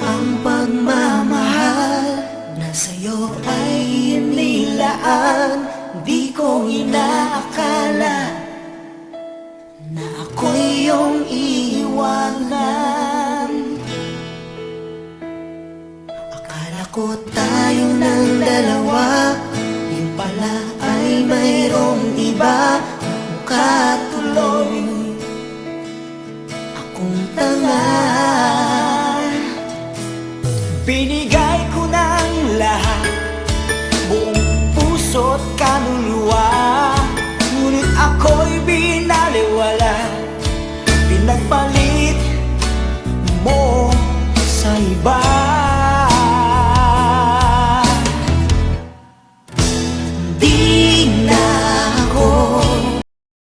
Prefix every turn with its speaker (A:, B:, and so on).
A: ang pagmamahal na sa'yo ay inilaan Di ko inaakala na ako'y iyong iiwanan. Akala ko tayo ng dalawa Yung pala ay mayroong iba Mukha tuloy Akong tanga
B: Binigay ko ng lahat. Buong puso't kaluluwa. Ngunit ako'y binaliwala. Pinagpalit mo sa iba. Di